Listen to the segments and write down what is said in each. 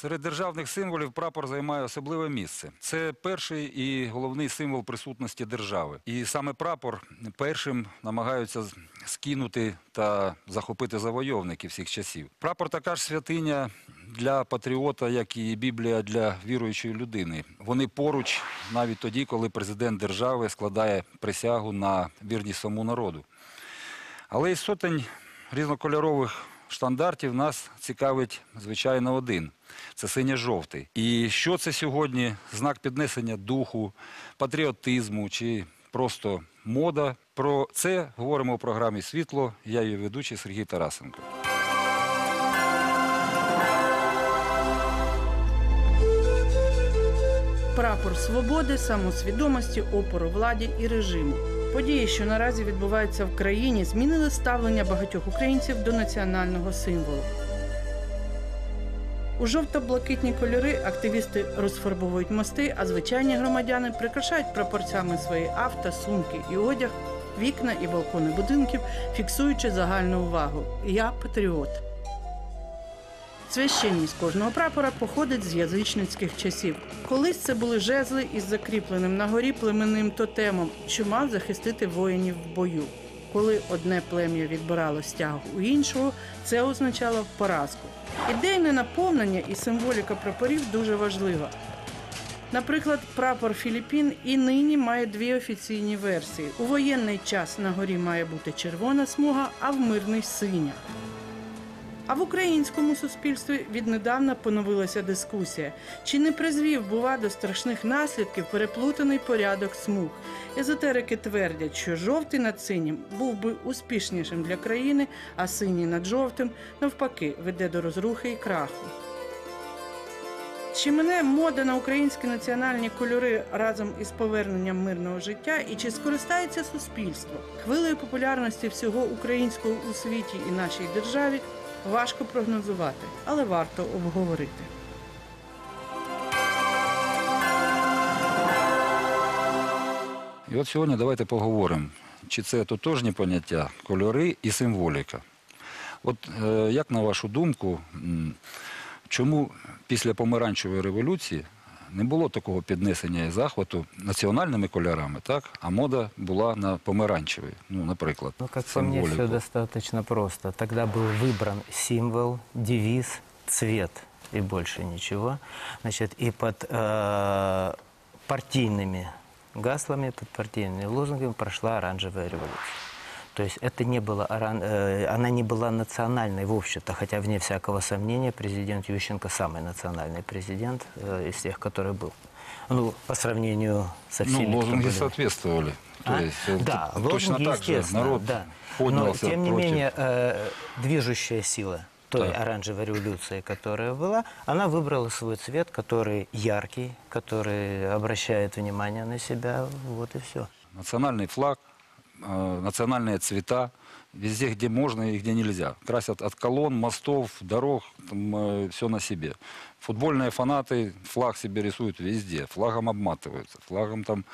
Серед державних символів прапор займає особливе місце. Це перший і головний символ присутності держави. І саме прапор першим намагаються скинути та захопити завойовники всіх часів. Прапор така ж святиня для патріота, як і Біблія для віруючої людини. Вони поруч навіть тоді, коли президент держави складає присягу на вірність своєму народу. Але із сотень різнокольорових штандартів нас цікавить, звичайно, один. Це синьо-жовтий. І що це сьогодні? Знак піднесення духу, патріотизму чи просто мода. Про це говоримо у програмі Світло. Я її ведучий Сергій Тарасенко. Прапор свободи, самосвідомості, опору владі і режиму. Події, що наразі відбуваються в країні, змінили ставлення багатьох українців до національного символу. У жовто-блакитні кольори активісти розфарбовують мости, а звичайні громадяни прикрашають прапорцями свої авто, сумки і одяг, вікна і балкони будинків, фіксуючи загальну увагу. Я патріот. Священність кожного прапора походить з язичницьких часів. Колись це були жезли із закріпленим на горі племенним тотемом, що мав захистити воїнів в бою. Коли одне плем'я відбирало стягу у іншого, це означало поразку. Ідейне наповнення і символіка прапорів дуже важлива. Наприклад, прапор Філіппін і нині має дві офіційні версії. У воєнний час на горі має бути червона смуга, а в мирний синя. А в українському суспільстві віднедавна поновилася дискусія, чи не призвів, бува, до страшних наслідків переплутаний порядок смуг. Езотерики твердять, що жовтий над синім був би успішнішим для країни, а синій над жовтим навпаки веде до розрухи і краху. Чи мене мода на українські національні кольори разом із поверненням мирного життя і чи скористається суспільство? Хвилею популярності всього українського у світі і нашій державі важко прогнозувати, але варто обговорити. І от сьогодні давайте поговоримо, чи це тотожні поняття, кольори і символіка. От е, як на вашу думку, чому після помаранчевої революції не було такого піднесення і захвату національними кольорами, так? а мода була на помаранчевий, ну, наприклад, Ну, как по мне, все символіку. достаточно просто. Тогда был выбран символ, девиз, цвет и больше ничего. Значит, и под э, партийными гаслами, под партийными лозунгами прошла оранжевая революция. То есть это не было, э, она не была национальной в общем-то, хотя вне всякого сомнения президент Ющенко самый национальный президент э, из тех, который был. Ну, по сравнению со всеми, Ну, лозунги были. соответствовали. То А? есть, э, да, т- точно лозунги, так же народ да. поднялся Но, тем не против. менее, э, движущая сила той Так. оранжевой революции, которая была, она выбрала свой цвет, который яркий, который обращает внимание на себя, вот и все. Национальный флаг, национальные цвета, везде, где можно и где нельзя. Красят от колонн, мостов, дорог, все на себе. Футбольные фанаты флаг себе рисуют везде, флагом обматываются, флагом там...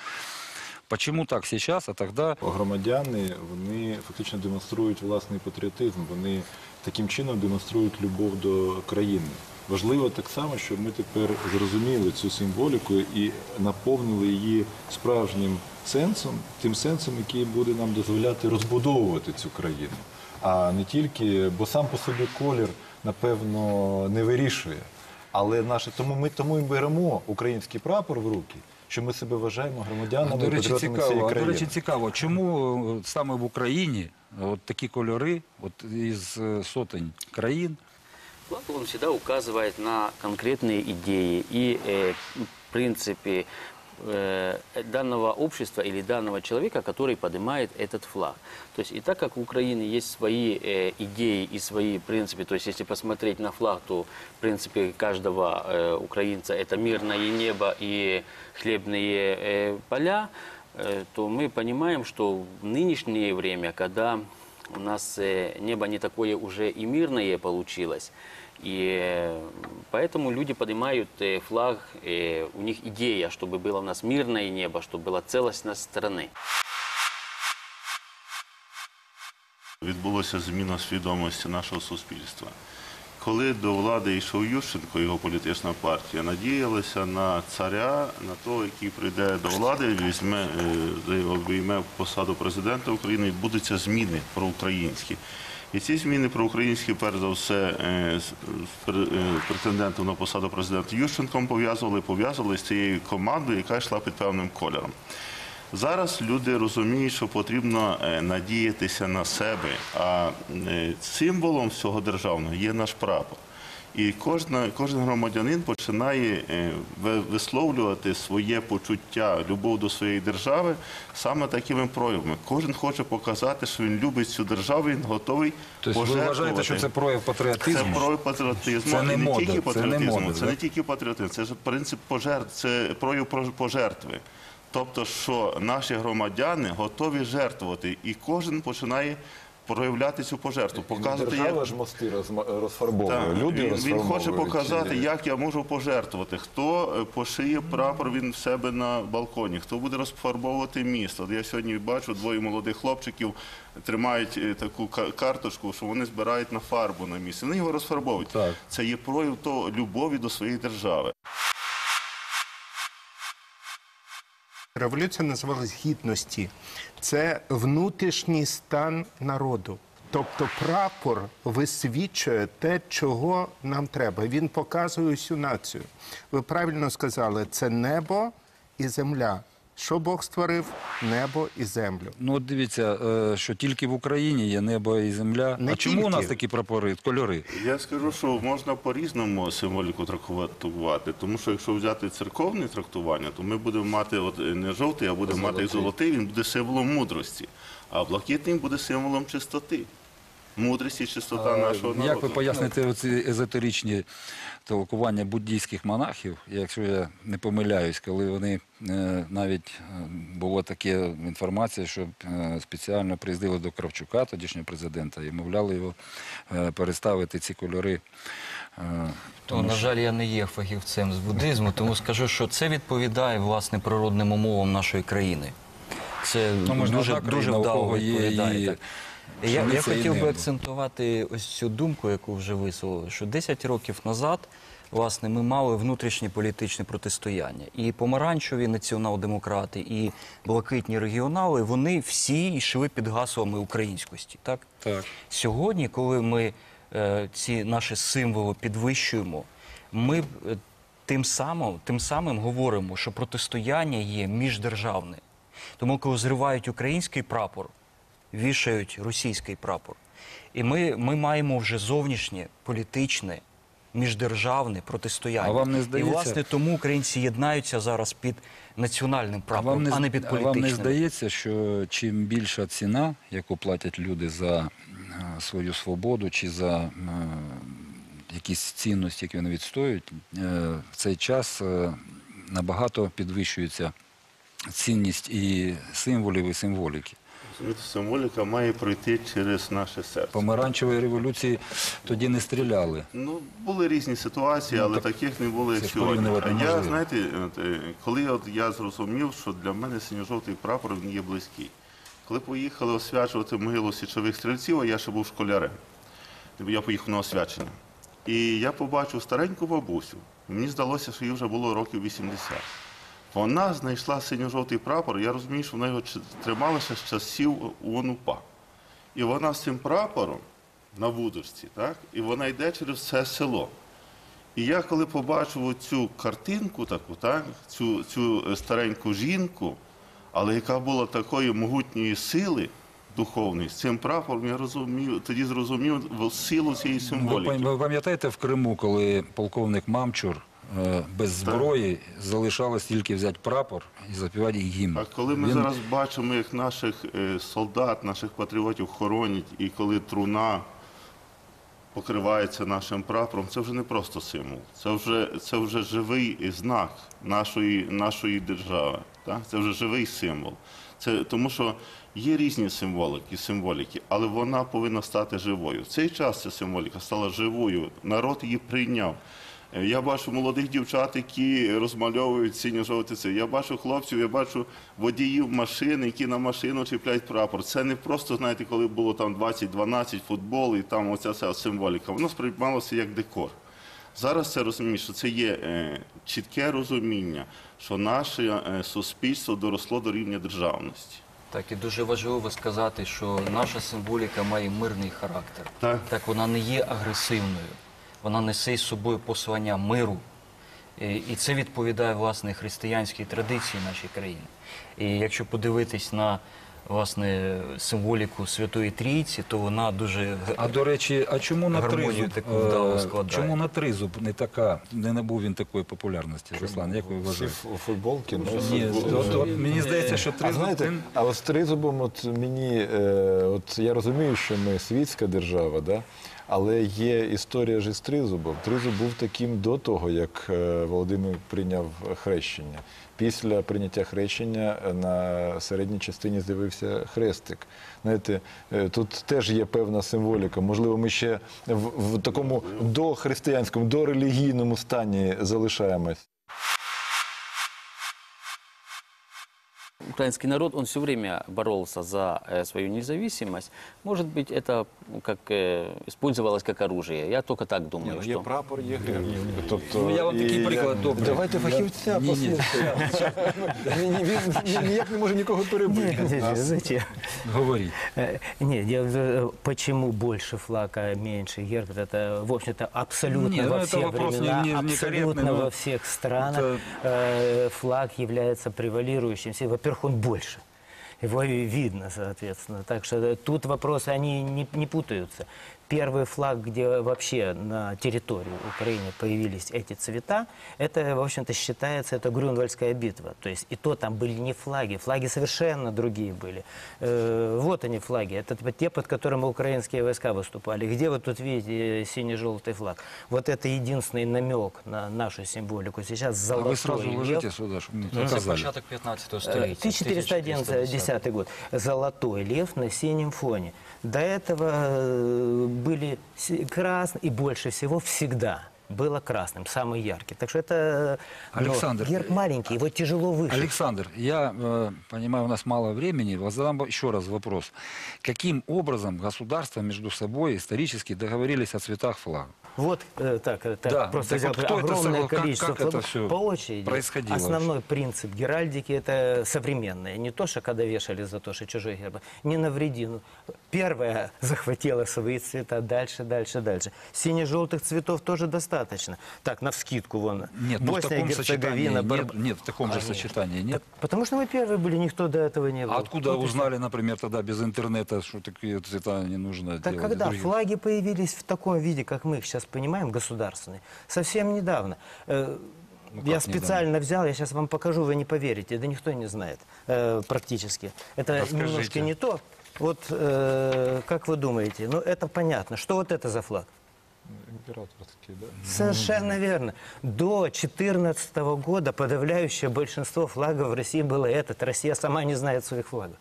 Почему так сейчас, а тогда Громадяни вони фактично демонструють власний патріотизм. Вони таким чином демонструють любов до країни. Важливо так само, щоб ми тепер зрозуміли цю символіку і наповнили її справжнім сенсом, тим сенсом, який буде нам дозволяти розбудовувати цю країну. А не тільки, бо сам по собі колір, напевно, не вирішує. Але наше тому ми тому і беремо український прапор в руки, що ми себе вважаємо громадянами до речі, цікаво, цієї а, до речі, цікаво, чому е, саме в Україні от такі кольори, от із е, сотень країн, Флаг, он всегда указывает на конкретные идеи и э, в принципе э, данного общества или данного человека, который поднимает этот флаг. То есть и так как у Украины есть свои э, идеи и свои принципы, то есть если посмотреть на флаг, то в принципе каждого э, украинца это мирное небо и хлебные э, поля, э, то мы понимаем, что в нынешнее время, когда у нас э, небо не такое уже и мирное получилось. И э, поэтому люди поднимают э, флаг, э, у них идея, чтобы было у нас мирное небо, чтобы была целостность страны. Відбулася зміна свідомості нашого суспільства. коли до влади йшов Ющенко, його політична партія, надіялися на царя, на того, який прийде до влади, візьме, е, обійме посаду президента України, і відбудуться зміни проукраїнські. І ці зміни проукраїнські, перш за все, е, з е, претендентом на посаду президента Ющенком пов'язували, пов'язували з цією командою, яка йшла під певним кольором. Зараз люди розуміють, що потрібно е, надіятися на себе, а е, символом всього державного є наш прапор. І кожна, кожен громадянин починає е, висловлювати своє почуття, любов до своєї держави саме такими проявами. Кожен хоче показати, що він любить цю державу, він готовий Тобто ви пожертвувати. вважаєте, що це прояв патріотизму? Це прояв патріотизму, Це не і не мода, тільки це не мода, це не тільки патріотизм, це ж принцип пожертв, це прояв про- пожертви. Тобто, що наші громадяни готові жертвувати, і кожен починає проявляти цю пожертву, показувати, Держава як ж мости розфарбовує. Так, Люди він, він хоче показати, як я можу пожертвувати. Хто е, пошиє прапор він в себе на балконі, хто буде розфарбовувати місто. Я сьогодні бачу двоє молодих хлопчиків тримають е, таку ка- карточку, що вони збирають на фарбу на місці. Вони його розфарбовують. Так. Це є прояв того любові до своєї держави. Революція називалась гідності. Це внутрішній стан народу. Тобто прапор висвічує те, чого нам треба. Він показує усю націю. Ви правильно сказали, це небо і земля. Що Бог створив? Небо і землю. Ну, от дивіться, е, що тільки в Україні є небо і земля. Не а чому у нас тільки. такі прапори, кольори? Я скажу, що можна по-різному символіку трактувати, тому що якщо взяти церковне трактування, то ми будемо мати от е, не жовтий, а будемо мати золотий, він буде символом мудрості, а блакитний буде символом чистоти. Мудрість і чистота нашого народу. Як ви поясните оці езотеричні толкування буддійських монахів, якщо я не помиляюсь, коли вони е, навіть е, була така інформація, що е, спеціально приїздили до Кравчука, тодішнього президента, і мовляли його переставити ці кольори. То, на жаль, я не є фахівцем з буддизму, тому скажу, що це відповідає власне природним умовам нашої країни. Це Ну, можна дуже, країна, дуже вдало відповідає. і так. Я, я хотів би акцентувати ось цю думку, яку вже висловили, що 10 років назад власне, ми мали внутрішнє політичне протистояння. І помаранчеві націонал-демократи, і блакитні регіонали, вони всі йшли під гаслами українськості. Так? Так. Сьогодні, коли ми е, ці наші символи підвищуємо, ми е, тим самим, тим самим говоримо, що протистояння є міждержавне. Тому, коли зривають український прапор, вішають російський прапор. І ми, ми маємо вже зовнішнє політичне. Міждержавне протистояння. А вам не І власне тому українці єднаються зараз під національним А прапором, а не, з- під а політичним. вам не здається, що чим більша ціна, яку платять люди за е, свою свободу чи за е, якісь цінності, які вони відстоюють, е, в цей час набагато підвищується цінність і символів, і символіки. Символіка має пройти через наше серце. Помаранчевої революції тоді не стріляли. Ну, були різні ситуації, але так таких не було як сьогодні. А я, знаєте, е, коли от я зрозумів, що для мене синьо-жовтий прапор він є близький. Коли поїхали освячувати могилу січових стрільців, а я ще був школярем. Я поїхав на освячення. І я побачив стареньку бабусю. Мені здалося, що їй вже було років 80. Вона знайшла синьо-жовтий прапор, я розумію, що вона його ч- тримала ще з часів УНУПА. І вона з цим прапором на вудочці, так? і вона йде через це село. І я коли побачив цю картинку, таку, так? цю, цю е, стареньку жінку, але яка була такої могутньої сили духовної, з цим прапором я розумів, тоді зрозумів силу цієї символіки. ви пам'ятаєте в Криму, коли полковник Мамчур е, без зброї залишалось тільки взяти прапор і запівати гімн. А коли ми Він- зараз бачимо, як наших е, солдат, наших патріотів хоронять, і коли труна покривається нашим прапором, це вже не просто символ, це вже, це вже живий знак нашої, нашої держави. Так? Це вже живий символ. Це, тому що є різні символики, символіки, але вона повинна стати живою. В цей час ця символіка стала живою, народ її прийняв. Я бачу молодих дівчат, які розмальовують синьо-жовтий цей. Я бачу хлопців, я бачу водіїв машин, які на машину чіпляють прапор. Це не просто, знаєте, коли було там 20-12 футбол і там оця вся символіка. Воно сприймалося як декор. Зараз це розуміє, що це є е, чітке розуміння, що наше е, суспільство доросло до рівня державності. Так, і дуже важливо сказати, що наша символіка має мирний характер. Так. Так, вона не є агресивною, вона несе із собою послання миру. І це відповідає власне християнській традиції нашої країни. І якщо подивитись на власне символіку Святої Трійці, то вона дуже А до речі, а чому на тризуб? таку е, вдало складає. Чому на тризуб не така, не набув він такої популярності, Руслан? Як ви Всі вважаєте? ф- футболки носять. Ні, от, от, мені здається, що А тризуб знаєте, він а от з тризубом, от мені, е, от я розумію, що ми світська держава, да? Але є історія ж із тризубом. Тризуб був таким до того, як е, Володимир прийняв хрещення. Після прийняття хрещення е, на середній частині з'явився хрестик. Знаєте, е, тут теж є певна символіка. Можливо, ми ще в, в такому дохристиянському, дорелігійному стані залишаємось. Украинский народ, он все время боролся за э, свою независимость. Может быть, это ну, как э, использовалось как оружие. Я только так думаю, Є что... прапор, є герб. Тобто, Ну, я вам такий і приклад добре. Давайте фахівця Ні, ні. послухаємо. Ні, ні, Він ніяк не може нікого перебити. Нет, нет, зачем? говорить. Э, Нет, дело в том, э, почему больше флаг, а меньше герб, это, в общем-то, абсолютно Нет, ну, во это все вопрос не- времена, не- не абсолютно корректный, но во всех странах это- э, флаг является превалирующим. Все- Во-первых, он больше. Его видно, соответственно. Так что тут вопросы, они не, не путаются. Первый флаг, где вообще на территории Украины появились эти цвета, это, в общем-то, считается, это Грюнвальдская битва. То есть и то там были не флаги, флаги совершенно другие были. Э, вот они флаги, это т- те, под которыми украинские войска выступали. Где вы тут видите э, синий-желтый флаг? Вот это единственный намек на нашу символику. Сейчас А золотой ви сразу лев. ложите сюди, щоб мені це показали. початок 15 Э, століття. 1411 год. Золотой лев на синем фоне. До этого э, были си- красные, и больше всего всегда было красным, самый яркий. Так что это но Александр, герб маленький, его тяжело вышить. Александр, я э, понимаю, у нас мало времени. Вот Задам еще раз вопрос. Каким образом государства между собой исторически договорились о цветах флага? Вот э, так, это Да, просто так взял вот кто это огромное соглас- как- количество как это всё по очереди. происходило Основной принцип геральдики это современное. Не то, что когда вешали за то, что чужой герб. Не навреди. Первое захватило свои цвета, дальше, дальше, дальше. Сине-желтых цветов тоже достаточно. Так, на вскидку вон. Нет, ну в Босния, таком сочетании Герцеговина, нет, Бар- нет, в таком же А, нет. сочетании нет. Так потому что мы первые были, никто до этого не был. А откуда всё. узнали, например, тогда без интернета, что такие цвета не нужно Так делать? когда Другие? флаги появились в таком виде, как мы их сейчас понимаем, государственные, совсем недавно. Э, Ну, я специально взял, я сейчас вам покажу, вы не поверите, да никто не знает э, практически. Это Расскажите. немножко не то. Вот э, как вы думаете, ну это понятно. Что вот это за флаг? Імператорський, да? Совершенно верно. До 2014 года подавляющее большинство флагов в России было этот. Россия сама не знает своих флагов.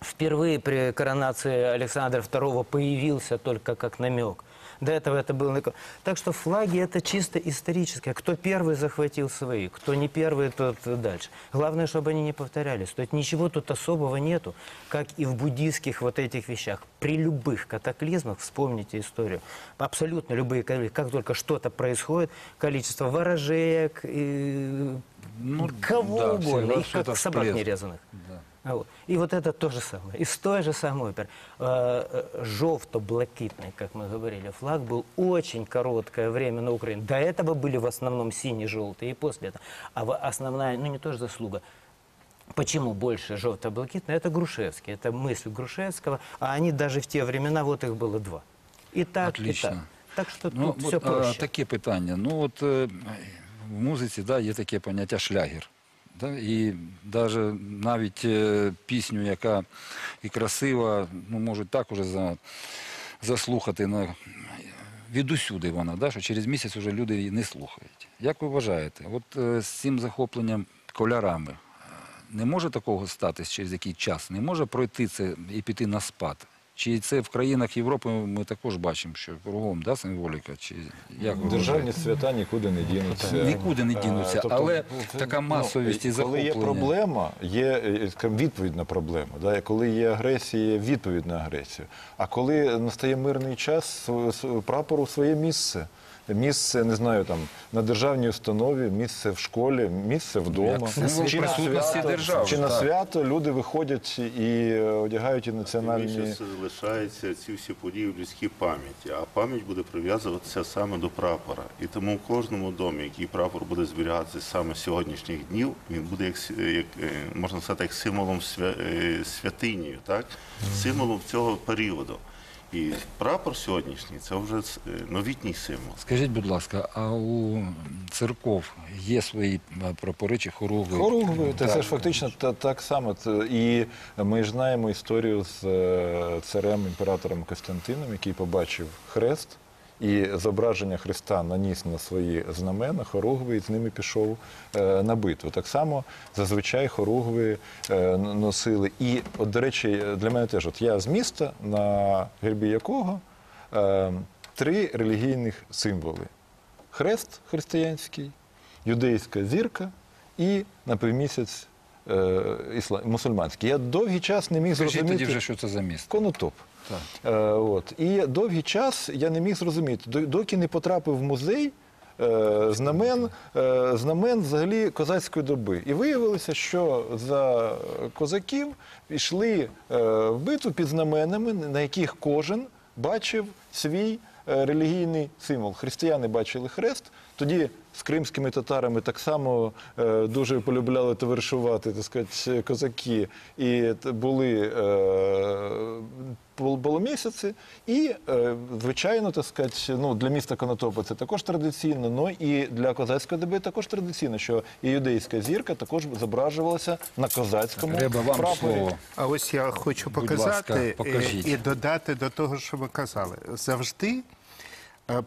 Впервые при коронации Александра II появился только как намек. До этого это был намек. Так что флаги это чисто историческое. Кто первый захватил свои, кто не первый, тот дальше. Главное, чтобы они не повторялись. То есть ничего тут особого нету, как и в буддийских вот этих вещах. При любых катаклизмах, вспомните историю, абсолютно любые, как только что-то происходит, количество ворожеек, и Ну, кого да, угодно, их как собак всплеск. нерезанных. Да. А вот. И вот это то же самое. Из той же самой оперы. Э, э, Жовто-блакитный, как мы говорили, флаг был очень короткое время на Украине. До этого были в основном синий-желтые и после этого. А в- основная, ну не тоже заслуга, Почему больше желто-блакитный? Это Грушевский, это мысль Грушевского, а они даже в те времена, вот их было два. И так, Отлично. и так. Так що Ну, тут все от, а, проще. таке питання. Ну, от е, в музиці да, є таке поняття шлягер. І даже навіть е, пісню, яка і красива, ну, можуть так уже за, заслухати на, відусюди вона, да? що через місяць вже люди її не слухають. Як ви вважаєте, от е, з цим захопленням кольорами е, не може такого статись через який час? Не може пройти це і піти на спад? Чи це в країнах Європи ми також бачимо, що кругом да, символіка? Чи як ви Державні свята нікуди не дінуться. Нікуди не дінуться, дінуться, але така масовість і Коли є проблема, є е, скажімо, відповідь на проблему. Да? І коли є агресія, є відповідь на агресію. А коли настає мирний час, прапор у прапору своє місце. Місце, не знаю, там на державній установі, місце в школі, місце вдома. Як Чи на свято- держави, Чи на свято люди виходять і е, одягають і національні. більше залишаються ці всі події в людській пам'яті, а пам'ять буде прив'язуватися саме до прапора. І тому в кожному домі, який прапор буде зберігатися саме сьогоднішніх днів, він буде як, с- як е, можна сказати, як символом свя, е, святинію, так? символом цього періоду. І прапор сьогоднішній це вже е, новітній символ. Скажіть, будь ласка, а у церков є свої е, прапори чи хоругви? Хоругви, це, Так. ж фактично та, так само. Це- І ми ж знаємо історію з е, царем імператором Костянтином, який побачив хрест і зображення Христа наніс на свої знамена, хоругви, і з ними пішов е, на битву. Так само зазвичай хоругви е, носили. І, от, до речі, для мене теж, от я з міста, на гербі якого е, три релігійних символи: хрест християнський, юдейська зірка і на півмісяць е, ісла- мусульманський. Я довгий час не міг Скажіть зрозуміти. тоді вже, що це за місто. Конотоп. Е, от. І довгий час я не міг зрозуміти, доки не потрапив в музей е, знамен, е, знамен взагалі козацької доби. І виявилося, що за козаків йшли е, в битву під знаменами, на яких кожен бачив свій релігійний символ. Християни бачили хрест, тоді з кримськими татарами так само е, дуже полюбляли товаришувати так сказати, козаки, і були е, пол- полумісяці. І, е, звичайно, так сказати, ну, для міста Конотопа це також традиційно, ну і для козацької доби також традиційно, що і юдейська зірка також зображувалася на козацькому Треба вам прапорі. слово. А ось я хочу Будь показати ласка, е, покажіть. і додати до того, що ви казали. Завжди е,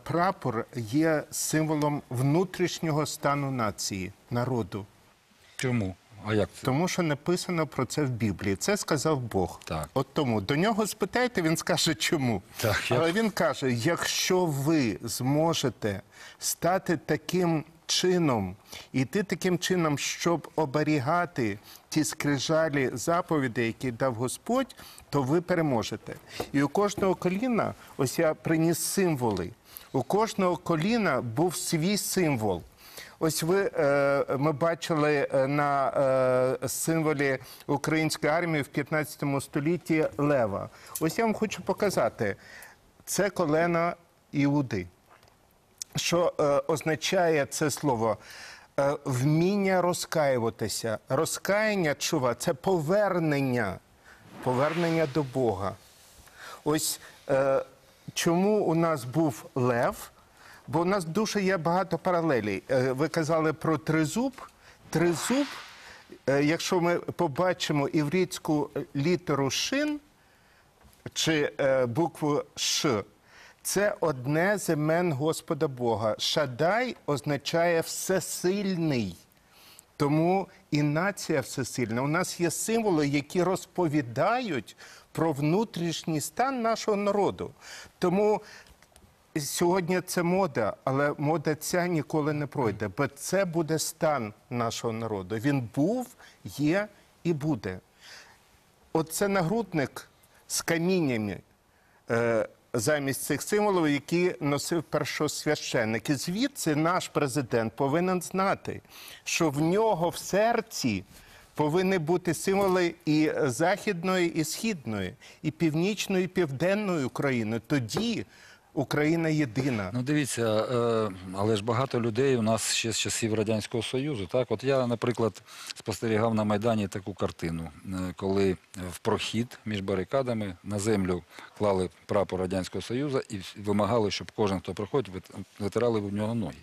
прапор є символом внутрішнього стану нації, народу. Чому? А як це? Тому що написано про це в Біблії. Це сказав Бог. Так. От тому до нього спитайте, він скаже чому. Так, я- Але він каже: якщо ви зможете стати таким чином, іти таким чином, щоб оберігати ті скрижалі заповідей, які дав Господь, то ви переможете. І у кожного коліна, ось я приніс символи. У кожного коліна був свій символ. Ось ви е, ми бачили е, на е, символі української армії в 15 столітті лева. Ось я вам хочу показати. Це колена Іуди. Що означає це слово? Вміння розкаюватися. Розкаяння чува це повернення, повернення до Бога. Ось чому у нас був лев? Бо у нас дуже є багато паралелей. Е, ви казали про тризуб. Тризуб, е, якщо ми побачимо іврітську літеру шин чи е, букву Ш, це одне з імен Господа Бога. Шадай означає всесильний. Тому і нація всесильна. У нас є символи, які розповідають про внутрішній стан нашого народу. Тому сьогодні це мода, але мода ця ніколи не пройде, бо це буде стан нашого народу. Він був, є і буде. Оце нагрудник з каміннями е, замість цих символів, які носив першосвященник. І звідси наш президент повинен знати, що в нього в серці повинні бути символи і західної, і східної, і північної, і південної України. Тоді Україна єдина. Ну дивіться, е, але ж багато людей у нас ще з часів Радянського Союзу. Так, от я, наприклад, спостерігав на Майдані таку картину, е, коли в прохід між барикадами на землю клали прапор Радянського Союзу і вимагали, щоб кожен, хто проходить, витирали в нього ноги.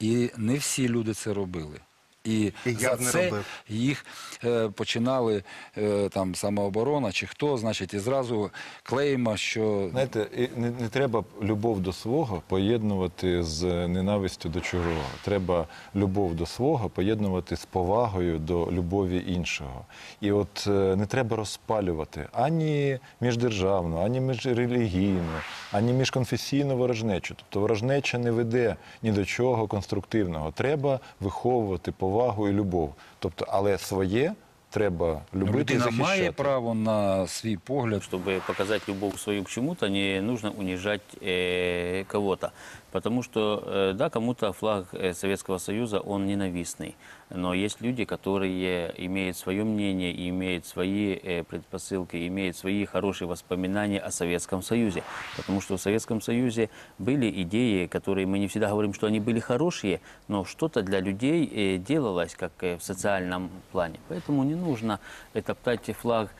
І не всі люди це робили. І, І за це робив. їх е, починали е, там самооборона чи хто, значить, і зразу клейма, що Знаєте, і не, не треба любов до свого поєднувати з ненавистю до чужого. Треба любов до свого поєднувати з повагою до любові іншого. І от е, не треба розпалювати ані міждержавну, ані міжрелігійну, ані міжконфесійну ворожнечу. Тобто ворожнеча не веде ні до чого конструктивного. Треба виховувати повагу і любов. Тобто, але своє треба любити і людина захищати. має право на свій погляд. Чтобы показать любовь свою к чему-то, не нужно унижать э, кого-то. Потому что, э, да, кому-то флаг э, Советского Союза, он ненавистный. Но есть люди, которые имеют свое мнение, имеют свои э, предпосылки, имеют свои хорошие воспоминания о Советском Союзе. Потому что в Советском Союзе были идеи, которые мы не всегда говорим, что они были хорошие, но что-то для людей делалось, как в социальном плане. Поэтому не нужно топтать флаг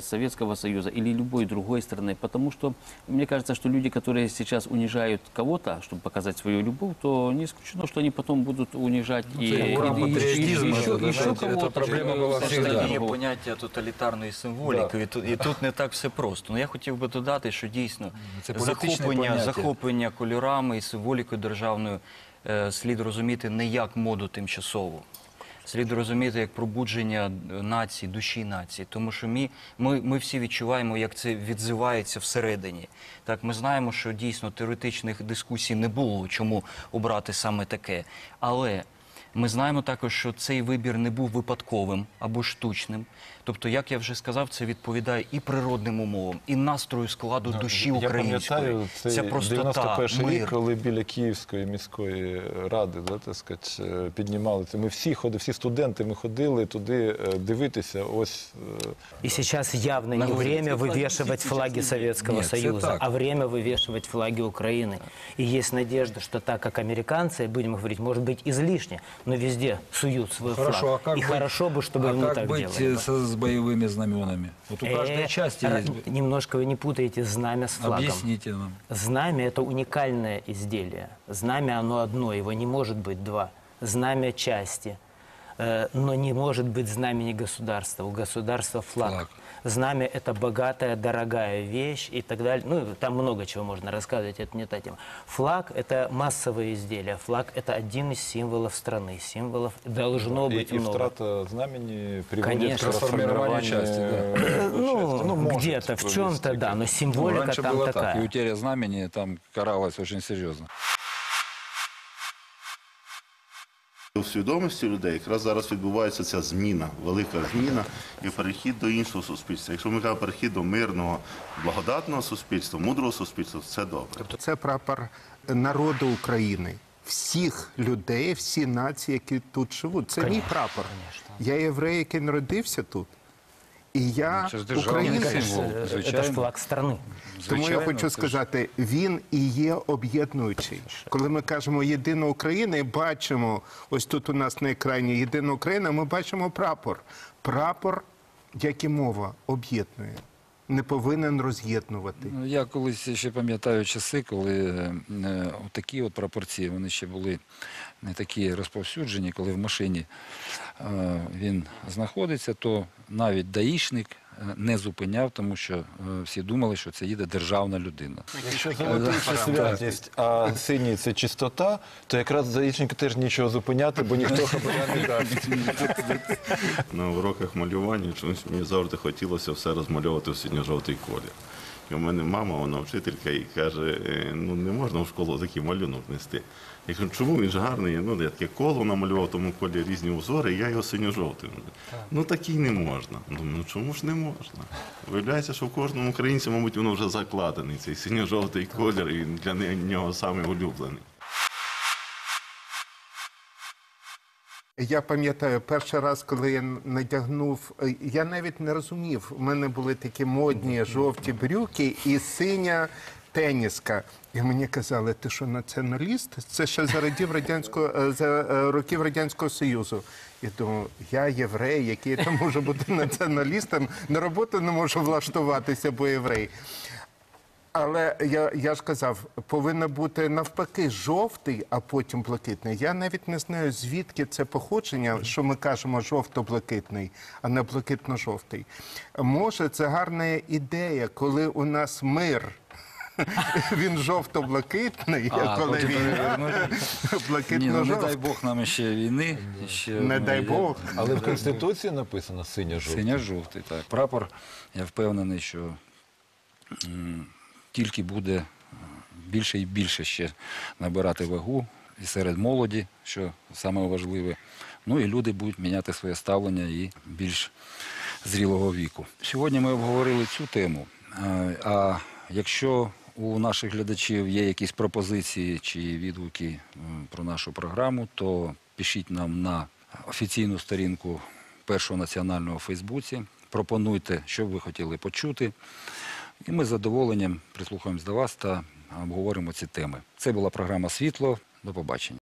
Советского Союза или любой другой страны, потому что мне кажется, что люди, которые сейчас унижают кого-то, чтобы показать свою любовь, то не исключено, что они потом будут унижать и, и- ура и- и- патриотизма, еще- это, еще знаете, кого-то. это проблема чтобы была со всегда. стороны Є другого. поняття тоталітарної символіки, і, тут, і тут не так все просто. Ну я хотів би додати, що дійсно Це політичне захоплення, поняття. захоплення кольорами і символікою державною е, слід розуміти не як моду тимчасову. Слід розуміти як пробудження нації, душі нації, тому що ми, ми, ми всі відчуваємо, як це відзивається всередині. Так, ми знаємо, що дійсно теоретичних дискусій не було, чому обрати саме таке. Але ми знаємо також, що цей вибір не був випадковим або штучним. Тобто, як я вже сказав, це відповідає і природним умовам, і настрою складу душі Ну, Я української. пам'ятаю цей Ця простота, 91 мир. рік, коли біля Київської міської ради да, так сказати, е, піднімали це. Ми всі ходили, всі студенти, ми ходили туди е, дивитися. Ось е, И сейчас явно не время вывешивать флаги Советского Нет, это Союза, так. а время вывешивать флаги Украины. И есть надежда, что так как американцы, будем говорить, может быть излишне, но везде суют свой Хорошо, а флаг. как и быть- хорошо бы, чтобы а мы как так быть делали. э, со- с боевыми знаменами? Вот у каждой Э, части ра- есть. Немножко вы не путаете знамя с флагом. Объясните нам. Знамя – это уникальное изделие. Знамя, оно одно, его не может быть два. Знамя части. Э, Но не может быть знамени государства. У государства флаг. Флаг Знамя – это богатая, дорогая вещь и так далее. Ну, там много чего можно рассказывать, это не та тема. Флаг – это массовое изделие. Флаг – это один из символов страны. Символов должно і, быть і много. втрата знамені приводить Конечно. к расформированию Расформирование части, да. э, Ну, части. может где-то, в привести чем-то, к да, но Ну, символика раньше там было такая. так, и утеря знамени там каралась очень серьезно. У свідомості людей якраз зараз відбувається ця зміна, велика зміна і перехід до іншого суспільства. Якщо ми кажемо перехід до мирного, благодатного суспільства, мудрого суспільства, це добре. Це прапор народу України. Всіх людей, всі нації, які тут живуть. Це мій прапор. Я єврей, який народився тут. І я Це ж державний українець. символ. Э, Это Звичайно. ж флаг страны. Тому я Звичайно, хочу це ж- сказати, він і є об'єднуючий. Коли ми кажемо єдина Україна і бачимо, ось тут у нас на екрані єдина Україна, ми бачимо прапор. Прапор, як і мова, об'єднує. Не повинен роз'єднувати. Ну, Я колись ще пам'ятаю часи, коли е, е, такі от пропорції, вони ще були не такі розповсюджені, коли в машині е, він знаходиться, то навіть даїшник не зупиняв, тому що е, всі думали, що це їде державна людина. Якщо святість, а синій це чистота, то якраз заїчника теж нічого зупиняти, бо ніхто хабаря не дасть. На уроках малювання чомусь мені завжди хотілося все розмальовувати в синьо-жовтий колір. І у мене мама, вона вчителька, і каже, «Е, ну не можна в школу такий малюнок нести. Я кажу, чому він ж гарний? Ну, я таке коло намалював, в тому колі різні узори, і я його синьо-жовтим. Ну такий не можна. Думаю, ну чому ж не можна? Виявляється, що в кожному українці, мабуть, воно вже закладений, цей синьо-жовтий колір, і він для нього самий улюблений. Я пам'ятаю, перший раз, коли я надягнув, я навіть не розумів. У мене були такі модні жовті брюки і синя теніска. І мені казали, ти що націоналіст? Це ще за радів радянського е, за е, років радянського союзу. Я думаю, я єврей, який там може бути націоналістом, на роботу не можу влаштуватися, бо єврей. Але я, я ж казав, повинно бути навпаки жовтий, а потім блакитний. Я навіть не знаю, звідки це походження, що ми кажемо жовто-блакитний, а не блакитно-жовтий. Може, це гарна ідея, коли у нас мир. Він жовто-блакитний, а, коли потім війна перевернути. Ну, не дай Бог нам ще війни. Ще, Не дай є- Бог. Але в Конституції написано синьо-жовтий. Синя-жовтий, так. Прапор, я впевнений, що м, тільки буде е, більше і більше ще набирати вагу і серед молоді, що саме важливе. Ну і люди будуть міняти своє ставлення і більш зрілого віку. Сьогодні ми обговорили цю тему. Е, А якщо у наших глядачів є якісь пропозиції чи відгуки про нашу програму, то пишіть нам на офіційну сторінку першого національного у Фейсбуці. Пропонуйте, що б ви хотіли почути. І ми з задоволенням прислухаємось до вас та обговоримо ці теми. Це була програма Світло. До побачення.